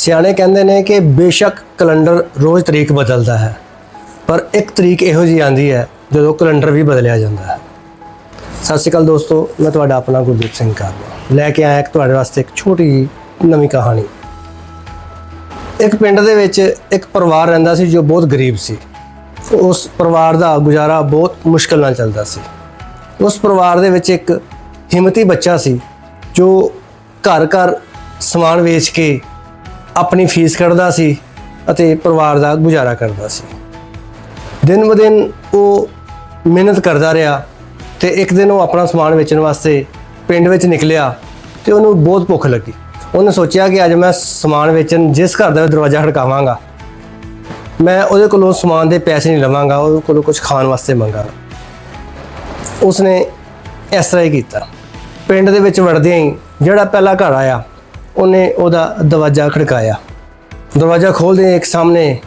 ਸਿਆਣੇ ਕਹਿੰਦੇ ਨੇ ਕਿ ਬੇਸ਼ੱਕ ਕੈਲੰਡਰ ਰੋਜ਼ ਤਰੀਕ ਬਦਲਦਾ ਹੈ, ਪਰ ਇੱਕ ਤਰੀਕ ਇਹੋ ਜਿਹੀ ਆਂਦੀ ਹੈ ਜਦੋਂ ਕੈਲੰਡਰ ਵੀ ਬਦਲਿਆ ਜਾਂਦਾ ਹੈ। ਸਤਿ ਸ਼੍ਰੀ ਅਕਾਲ ਦੋਸਤੋ, ਮੈਂ ਤੁਹਾਡਾ ਆਪਣਾ ਗੁਰਦੀਪ ਸਿੰਘ ਕਾਰਵਾ। ਲੈ ਕੇ ਆਇਆ ਇੱਕ ਤੁਹਾਡੇ ਵਾਸਤੇ ਇੱਕ ਛੋਟੀ ਜਿਹੀ ਨਵੀਂ ਕਹਾਣੀ। ਇੱਕ ਪਿੰਡ ਦੇ ਵਿੱਚ ਇੱਕ ਪਰਿਵਾਰ ਰਹਿੰਦਾ ਸੀ ਜੋ ਬਹੁਤ ਗਰੀਬ ਸੀ। ਉਸ ਪਰਿਵਾਰ ਦਾ ਗੁਜ਼ਾਰਾ ਬਹੁਤ ਮੁਸ਼ਕਲ ਨਾਲ ਚੱਲਦਾ ਸੀ। ਉਸ ਪਰਿਵਾਰ ਦੇ ਵਿੱਚ ਇੱਕ ਹਿੰਮਤੀ ਬੱਚਾ ਸੀ ਜੋ ਘਰ ਘਰ ਸਮਾਨ ਵੇਚ ਕੇ ਆਪਣੀ ਫੀਸ ਕੱਢਦਾ ਸੀ ਅਤੇ ਪਰਿਵਾਰ ਦਾ ਗੁਜ਼ਾਰਾ ਕਰਦਾ ਸੀ। ਦਿਨ ਬ ਦਿਨ ਉਹ ਮਿਹਨਤ ਕਰਦਾ ਰਿਹਾ ਤੇ ਇੱਕ ਦਿਨ ਉਹ ਆਪਣਾ ਸਮਾਨ ਵੇਚਣ ਵਾਸਤੇ ਪਿੰਡ ਵਿੱਚ ਨਿਕਲਿਆ ਤੇ ਉਹਨੂੰ ਬਹੁਤ ਭੁੱਖ ਲੱਗੀ। ਉਹਨੇ ਸੋਚਿਆ ਕਿ ਅੱਜ ਮੈਂ ਸਮਾਨ ਵੇਚਣ ਜਿਸ ਘਰ ਦਾ ਦਰਵਾਜ਼ਾ ਖੜਕਾਵਾਂਗਾ, ਮੈਂ ਉਹਦੇ ਕੋਲੋਂ ਸਮਾਨ ਦੇ ਪੈਸੇ ਨਹੀਂ ਲਵਾਂਗਾ ਉਹਦੇ ਕੋਲੋਂ ਕੁਝ ਖਾਣ ਵਾਸਤੇ ਮੰਗਾਂਗਾ। ਉਸਨੇ ਇਸ ਤਰ੍ਹਾਂ ਹੀ ਕੀਤਾ। ਪਿੰਡ ਦੇ ਵਿੱਚ ਵੜਦਿਆਂ ਹੀ ਜਿਹੜਾ ਪਹਿਲਾ ਘਰ ਆਇਆ ਉਹਨੇ ਉਹਦਾ ਦਰਵਾਜ਼ਾ ਖੜਕਾਇਆ। ਦਰਵਾਜ਼ਾ ਖੋਲ੍ਹਦੇ ਇੱਕ ਸਾਹਮਣੇ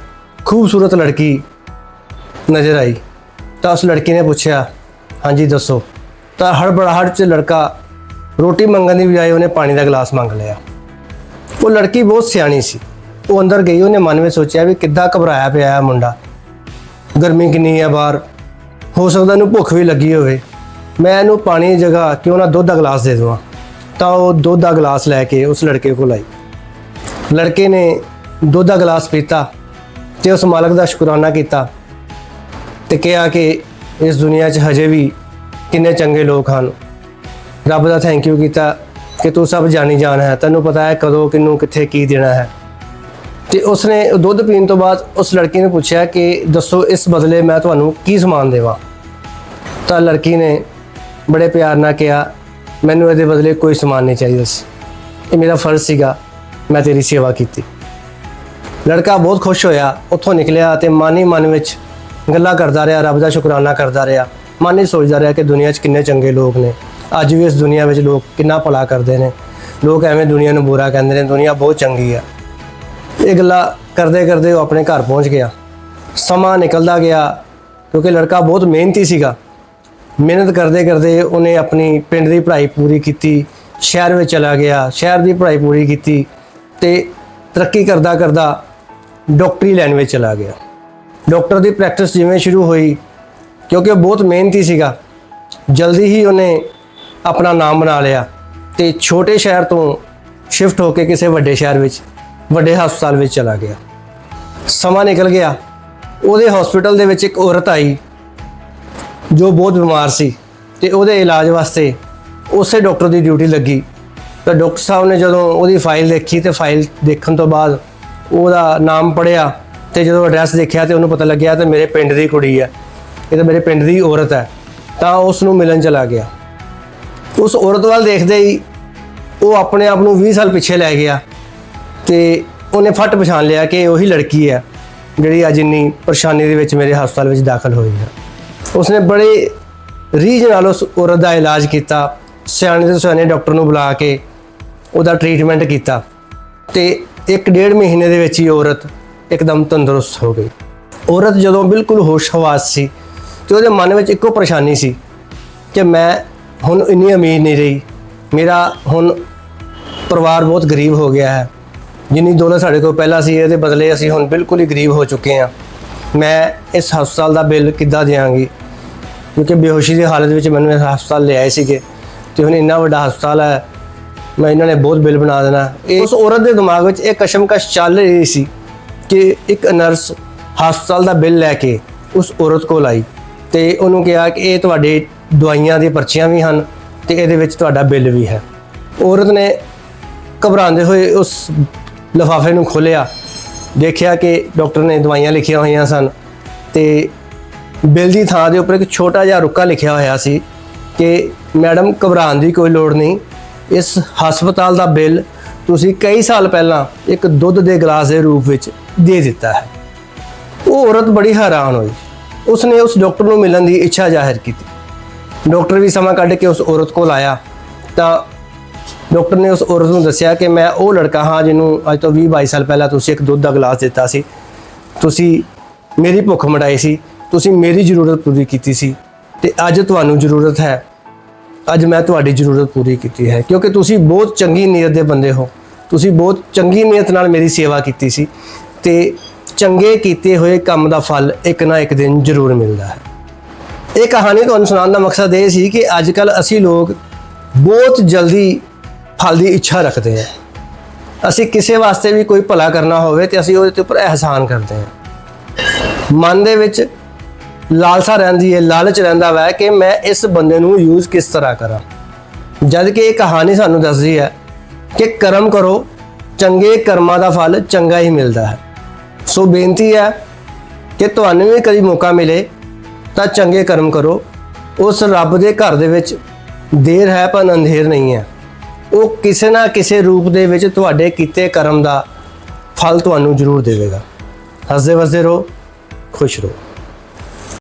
ਖੂਬਸੂਰਤ ਲੜਕੀ ਨਜ਼ਰ ਆਈ। ਤਾਂ ਉਸ ਲੜਕੀ ਨੇ ਪੁੱਛਿਆ, ਹਾਂਜੀ, ਦੱਸੋ। ਤਾਂ ਹੜਬੜਾਹਟ 'ਚ ਲੜਕਾ ਰੋਟੀ ਮੰਗਣ ਦੀ ਬਜਾਏ ਉਹਨੇ ਪਾਣੀ ਦਾ ਗਲਾਸ ਮੰਗ ਲਿਆ। ਉਹ ਲੜਕੀ ਬਹੁਤ ਸਿਆਣੀ ਸੀ। ਉਹ ਅੰਦਰ ਗਈ, ਉਹਨੇ ਮਨ ਵਿੱਚ ਸੋਚਿਆ ਵੀ ਕਿੱਦਾਂ ਘਬਰਾਇਆ ਪਿਆ ਹੈ ਮੁੰਡਾ। ਗਰਮੀ ਕਿੰਨੀ ਹੈ ਬਾਹਰ। ਹੋ ਸਕਦਾ ਇਹਨੂੰ ਭੁੱਖ ਵੀ ਲੱਗੀ ਹੋਵੇ। ਮੈਂ ਇਹਨੂੰ ਪਾਣੀ ਦੀ ਜਗ੍ਹਾ ਕਿਉਂ ਨਾ ਦੁੱਧ ਦਾ ਗਲਾਸ ਦੇ ਦੇਵਾਂ। ਤਾਂ ਉਹ ਦੁੱਧ ਦਾ ਗਲਾਸ ਲੈ ਕੇ ਉਸ ਲੜਕੇ ਕੋਲ ਆਈ। ਲੜਕੇ ਨੇ ਦੁੱਧ ਦਾ ਗਲਾਸ ਪੀਤਾ ਤੇ ਉਸ ਮਾਲਕ ਦਾ ਸ਼ੁਕਰਾਨਾ ਕੀਤਾ ਤੇ ਕਿਹਾ ਕਿ ਇਸ ਦੁਨੀਆ 'ਚ ਹਜੇ ਵੀ ਕਿੰਨੇ ਚੰਗੇ ਲੋਕ ਹਨ। ਰੱਬ ਦਾ ਥੈਂਕ ਯੂ ਕੀਤਾ ਕਿ ਤੂੰ ਸਭ ਜਾਣੀ ਜਾਣ ਹੈ। ਤੈਨੂੰ ਪਤਾ ਹੈ ਕਦੋਂ ਕਿੰਨੂੰ ਕਿੱਥੇ ਕੀ ਦੇਣਾ ਹੈ। ਤੇ ਉਸਨੇ ਦੁੱਧ ਪੀਣ ਤੋਂ ਬਾਅਦ ਉਸ ਲੜਕੀ ਨੇ ਪੁੱਛਿਆ ਕਿ ਦੱਸੋ ਇਸ ਬਦਲੇ ਮੈਂ ਤੁਹਾਨੂੰ ਕੀ ਸਮਾਨ ਦੇਵਾਂ। ਤਾਂ ਲੜਕੀ ਨੇ ਬੜੇ ਪਿਆਰ ਨਾਲ ਕਿਹਾ ਮੈਨੂੰ ਇਹਦੇ ਬਦਲੇ ਕੋਈ ਸਮਾਨ ਨਹੀਂ ਚਾਹੀਦਾ ਸੀ। ਇਹ ਮੇਰਾ ਫਰਜ਼ ਸੀਗਾ, ਮੈਂ ਤੇਰੀ ਸੇਵਾ ਕੀਤੀ। ਲੜਕਾ ਬਹੁਤ ਖੁਸ਼ ਹੋਇਆ, ਉੱਥੋਂ ਨਿਕਲਿਆ ਤੇ ਮਨ ਹੀ ਮਨ ਵਿੱਚ ਗੱਲਾਂ ਕਰਦਾ ਰਿਹਾ, ਰੱਬ ਦਾ ਸ਼ੁਕਰਾਨਾ ਕਰਦਾ ਰਿਹਾ। ਮਨ ਹੀ ਸੋਚਦਾ ਰਿਹਾ ਕਿ ਦੁਨੀਆ 'ਚ ਕਿੰਨੇ ਚੰਗੇ ਲੋਕ ਨੇ। ਅੱਜ ਵੀ ਇਸ ਦੁਨੀਆ ਵਿੱਚ ਲੋਕ ਕਿੰਨਾ ਭਲਾ ਕਰਦੇ ਨੇ। ਲੋਕ ਐਵੇਂ ਦੁਨੀਆ ਨੂੰ ਬੁਰਾ ਕਹਿੰਦੇ ਨੇ, ਦੁਨੀਆ ਬਹੁਤ ਚੰਗੀ ਆ। ਇਹ ਗੱਲਾਂ ਕਰਦੇ ਕਰਦੇ ਉਹ ਆਪਣੇ ਘਰ ਪਹੁੰਚ ਗਿਆ। ਸਮਾਂ ਨਿਕਲਦਾ ਗਿਆ, ਕਿਉਂਕਿ ਲੜਕਾ ਬਹੁਤ ਮਿਹਨਤੀ ਸੀਗਾ। ਮਿਹਨਤ ਕਰਦੇ ਕਰਦੇ ਉਹਨੇ ਆਪਣੀ ਪਿੰਡ ਦੀ ਪੜ੍ਹਾਈ ਪੂਰੀ ਕੀਤੀ, ਸ਼ਹਿਰ ਵਿੱਚ ਚਲਾ ਗਿਆ, ਸ਼ਹਿਰ ਦੀ ਪੜ੍ਹਾਈ ਪੂਰੀ ਕੀਤੀ ਤੇ ਤਰੱਕੀ ਕਰਦਾ ਕਰਦਾ ਡਾਕਟਰੀ ਲਾਈਨ ਵਿੱਚ ਚਲਾ ਗਿਆ। ਡਾਕਟਰ ਦੀ ਪ੍ਰੈਕਟਿਸ ਜਿਵੇਂ ਸ਼ੁਰੂ ਹੋਈ, ਕਿਉਂਕਿ ਉਹ ਬਹੁਤ ਮਿਹਨਤੀ ਸੀਗਾ, ਜਲਦੀ ਹੀ ਉਹਨੇ ਆਪਣਾ ਨਾਮ ਬਣਾ ਲਿਆ ਤੇ ਛੋਟੇ ਸ਼ਹਿਰ ਤੋਂ ਸ਼ਿਫਟ ਹੋ ਕੇ ਕਿਸੇ ਵੱਡੇ ਸ਼ਹਿਰ ਵਿੱਚ, ਵੱਡੇ ਹਸਪਤਾਲ ਵਿੱਚ ਚਲਾ ਗਿਆ। ਸਮਾਂ ਨਿਕਲ ਗਿਆ, ਉਹਦੇ ਹਸਪੀਟਲ ਦੇ ਵਿੱਚ ਇੱਕ ਔਰਤ ਆਈ ਜੋ ਬਹੁਤ ਬਿਮਾਰ ਸੀ ਤੇ ਉਹਦੇ ਇਲਾਜ ਵਾਸਤੇ ਉਸੇ ਡਾਕਟਰ ਦੀ ਡਿਊਟੀ ਲੱਗੀ। ਤਾਂ ਡਾਕਟਰ ਸਾਹਿਬ ਨੇ ਜਦੋਂ ਉਹਦੀ ਫਾਈਲ ਦੇਖੀ ਤੇ ਫਾਈਲ ਦੇਖਣ ਤੋਂ ਬਾਅਦ ਉਹਦਾ ਨਾਮ ਪੜਿਆ ਤੇ ਜਦੋਂ ਐਡਰੈਸ ਦੇਖਿਆ ਤੇ ਉਹਨੂੰ ਪਤਾ ਲੱਗਿਆ ਤੇ ਮੇਰੇ ਪਿੰਡ ਦੀ ਕੁੜੀ ਹੈ। ਇਹ ਤਾਂ ਮੇਰੇ ਪਿੰਡ ਦੀ ਔਰਤ ਹੈ। ਤਾਂ ਉਸ ਨੂੰ ਮਿਲਣ ਚਲਾ ਗਿਆ। ਉਸ ਔਰਤ ਵੱਲ ਦੇਖਦੇ ਹੀ ਉਹ ਆਪਣੇ ਆਪ ਨੂੰ 20 ਸਾਲ ਪਿੱਛੇ ਲੈ ਗਿਆ ਤੇ ਉਹਨੇ ਫਟ ਪਛਾਣ ਲਿਆ ਕਿ ਉਹੀ ਲੜਕੀ ਹੈ ਜਿਹੜੀ ਅੱਜ ਇੰਨੀ ਪਰੇਸ਼ਾਨੀ ਦੇ ਵਿੱਚ ਮੇਰੇ ਹਸਪਤਾਲ ਵਿੱਚ ਦਾਖਲ ਹੋਈ ਹੈ। ਉਸਨੇ ਬੜੇ ਰੀਝ ਨਾਲ ਉਸ ਔਰਤ ਦਾ ਇਲਾਜ ਕੀਤਾ, ਸਿਆਣੇ ਤੋਂ ਸਿਆਣੇ ਡਾਕਟਰ ਨੂੰ ਬੁਲਾ ਕੇ ਉਹਦਾ ਟ੍ਰੀਟਮੈਂਟ ਕੀਤਾ ਤੇ ਇੱਕ ਡੇਢ ਮਹੀਨੇ ਦੇ ਵਿੱਚ ਹੀ ਔਰਤ ਇੱਕਦਮ ਤੰਦਰੁਸਤ ਹੋ ਗਈ। ਔਰਤ ਜਦੋਂ ਬਿਲਕੁਲ ਹੋਸ਼ ਹਵਾਸ ਸੀ ਤੇ ਉਹਦੇ ਮਨ ਵਿੱਚ ਇੱਕੋ ਪਰੇਸ਼ਾਨੀ ਸੀ ਕਿ ਮੈਂ ਹੁਣ ਇੰਨੀ ਅਮੀਰ ਨਹੀਂ ਰਹੀ, ਮੇਰਾ ਹੁਣ ਪਰਿਵਾਰ ਬਹੁਤ ਗਰੀਬ ਹੋ ਗਿਆ ਹੈ। ਜਿੰਨੀ ਦੌਲਤ ਸਾਡੇ ਕੋਲ ਪਹਿਲਾਂ ਸੀ, ਇਹਦੇ ਬਦਲੇ ਅਸੀਂ ਹੁਣ ਬਿਲਕੁਲ ਹੀ ਗਰੀਬ ਹੋ ਚੁੱਕੇ ਹਾਂ। ਮੈਂ ਇਸ ਹਸਪਤਾਲ ਦਾ ਬਿੱਲ ਕਿੱਦਾਂ ਦਿਆਂਗੀ ਕਿਉਂਕਿ ਬੇਹੋਸ਼ੀ ਦੀ ਹਾਲਤ ਵਿੱਚ ਮੈਨੂੰ ਹਸਪਤਾਲ ਲਿਆਏ ਸੀਗੇ ਤੇ ਹੁਣ ਇੰਨਾ ਵੱਡਾ ਹਸਪਤਾਲ ਹੈ, ਮੈਂ ਇਹਨਾਂ ਨੇ ਬਹੁਤ ਬਿੱਲ ਬਣਾ ਦੇਣਾ। ਇਹ ਉਸ ਔਰਤ ਦੇ ਦਿਮਾਗ ਵਿੱਚ ਇਹ ਕਸ਼ਮਕਸ਼ ਚੱਲ ਰਹੀ ਸੀ ਕਿ ਇੱਕ ਨਰਸ ਹਸਪਤਾਲ ਦਾ ਬਿੱਲ ਲੈ ਕੇ ਉਸ ਔਰਤ ਕੋਲ ਆਈ ਤੇ ਉਹਨੂੰ ਕਿਹਾ ਕਿ ਇਹ ਤੁਹਾਡੇ ਦਵਾਈਆਂ ਦੀਆਂ ਪਰਚੀਆਂ ਵੀ ਹਨ ਤੇ ਇਹਦੇ ਵਿੱਚ ਤੁਹਾਡਾ ਬਿੱਲ ਵੀ ਹੈ। ਔਰਤ ਨੇ ਘਬਰਾਉਂਦੇ ਹੋਏ ਉਸ ਲਿਫਾਫੇ ਨੂੰ ਖੋਲ੍ਹਿਆ, ਦੇਖਿਆ ਕਿ ਡਾਕਟਰ ਨੇ ਦਵਾਈਆਂ ਲਿਖੀਆਂ ਹੋਈਆਂ ਸਨ ਤੇ ਬਿੱਲ ਦੀ ਥਾਂ ਦੇ ਉੱਪਰ ਇੱਕ ਛੋਟਾ ਜਿਹਾ ਰੁੱਕਾ ਲਿਖਿਆ ਹੋਇਆ ਸੀ ਕਿ ਮੈਡਮ, ਘਬਰਾਉਣ ਦੀ ਕੋਈ ਲੋੜ ਨਹੀਂ। ਇਸ ਹਸਪਤਾਲ ਦਾ ਬਿੱਲ ਤੁਸੀਂ ਕਈ ਸਾਲ ਪਹਿਲਾਂ ਇੱਕ ਦੁੱਧ ਦੇ ਗਲਾਸ ਦੇ ਰੂਪ ਵਿੱਚ ਦੇ ਦਿੱਤਾ ਹੈ। ਉਹ ਔਰਤ ਬੜੀ ਹੈਰਾਨ ਹੋਈ। ਉਸਨੇ ਉਸ ਡਾਕਟਰ ਨੂੰ ਮਿਲਣ ਦੀ ਇੱਛਾ ਜ਼ਾਹਿਰ ਕੀਤੀ। ਡਾਕਟਰ ਵੀ ਸਮਾਂ ਕੱਢ ਕੇ ਉਸ ਔਰਤ ਕੋਲ ਆਇਆ। ਤਾਂ ਡਾਕਟਰ ਨੇ ਉਸ ਔਰਤ ਨੂੰ ਦੱਸਿਆ ਕਿ ਮੈਂ ਉਹ ਲੜਕਾ ਹਾਂ ਜਿਹਨੂੰ ਅੱਜ ਤੋਂ 20 22 ਸਾਲ ਪਹਿਲਾਂ ਤੁਸੀਂ ਇੱਕ ਦੁੱਧ ਦਾ ਗਲਾਸ ਦਿੱਤਾ ਸੀ। ਤੁਸੀਂ ਮੇਰੀ ਭੁੱਖ ਮਟਾਈ ਸੀ। ਤੁਸੀਂ ਮੇਰੀ ਜ਼ਰੂਰਤ ਪੂਰੀ ਕੀਤੀ ਸੀ ਤੇ ਅੱਜ ਤੁਹਾਨੂੰ ਜ਼ਰੂਰਤ ਹੈ। ਅੱਜ ਮੈਂ ਤੁਹਾਡੀ ਜ਼ਰੂਰਤ ਪੂਰੀ ਕੀਤੀ ਹੈ। ਕਿਉਂਕਿ ਤੁਸੀਂ ਬਹੁਤ ਚੰਗੀ ਨੀਅਤ ਦੇ ਬੰਦੇ ਹੋ। ਤੁਸੀਂ ਬਹੁਤ ਚੰਗੀ ਨੀਅਤ ਨਾਲ ਮੇਰੀ ਸੇਵਾ ਕੀਤੀ ਸੀ ਤੇ ਚੰਗੇ ਕੀਤੇ ਹੋਏ ਕੰਮ ਦਾ ਫਲ ਇੱਕ ਨਾ ਇੱਕ ਦਿਨ ਜ਼ਰੂਰ ਮਿਲਦਾ ਹੈ। ਇਹ ਕਹਾਣੀ ਤੁਹਾਨੂੰ ਸੁਣਾਉਣ ਦਾ ਮਕਸਦ ਇਹ ਸੀ ਕਿ ਅੱਜ ਕੱਲ ਅਸੀਂ ਲੋਕ ਬਹੁਤ ਜਲਦੀ ਫਲ ਦੀ ਇੱਛਾ ਰੱਖਦੇ ਹਾਂ। ਅਸੀਂ ਕਿਸੇ ਵਾਸਤੇ ਵੀ ਕੋਈ ਭਲਾ ਕਰਨਾ ਹੋਵੇ ਤੇ ਅਸੀਂ ਉਹਦੇ ਉੱਪਰ ਅਹਿਸਾਨ ਕਰਦੇ ਹਾਂ। ਮਨ ਦੇ ਵਿੱਚ ਲਾਲਸਾ ਰਹਿੰਦੀ ਹੈ ਲਾਲਚ ਰਹਿੰਦਾ ਵੈ ਕਿ ਮੈਂ ਇਸ ਬੰਦੇ ਨੂੰ ਯੂਜ਼ ਕਿਸ ਤਰ੍ਹਾਂ ਕਰਾਂ। ਜਦ ਕਿ ਇਹ ਕਹਾਣੀ ਸਾਨੂੰ ਦੱਸਦੀ ਹੈ ਕਿ ਕਰਮ ਕਰੋ, ਚੰਗੇ ਕਰਮਾਂ ਦਾ ਫਲ ਚੰਗਾ ਹੀ ਮਿਲਦਾ ਹੈ। ਸੋ ਬੇਨਤੀ ਹੈ ਕਿ ਤੁਹਾਨੂੰ ਵੀ ਕਦੀ ਮੌਕਾ ਮਿਲੇ ਤਾਂ ਚੰਗੇ ਕਰਮ ਕਰੋ। ਉਸ ਰੱਬ ਦੇ ਘਰ ਦੇ ਵਿੱਚ ਦੇਰ ਹੈ ਪਰ ਅੰਧੇਰ ਨਹੀਂ ਹੈ। ਉਹ ਕਿਸੇ ਨਾ ਕਿਸੇ ਰੂਪ ਦੇ ਵਿੱਚ ਤੁਹਾਡੇ ਕੀਤੇ ਕਰਮ ਦਾ ਫਲ ਤੁਹਾਨੂੰ ਜ਼ਰੂਰ ਦੇਵੇਗਾ। ਹੱਸਦੇ ਵਸਦੇ ਰਹੋ, ਖੁਸ਼ ਰਹੋ।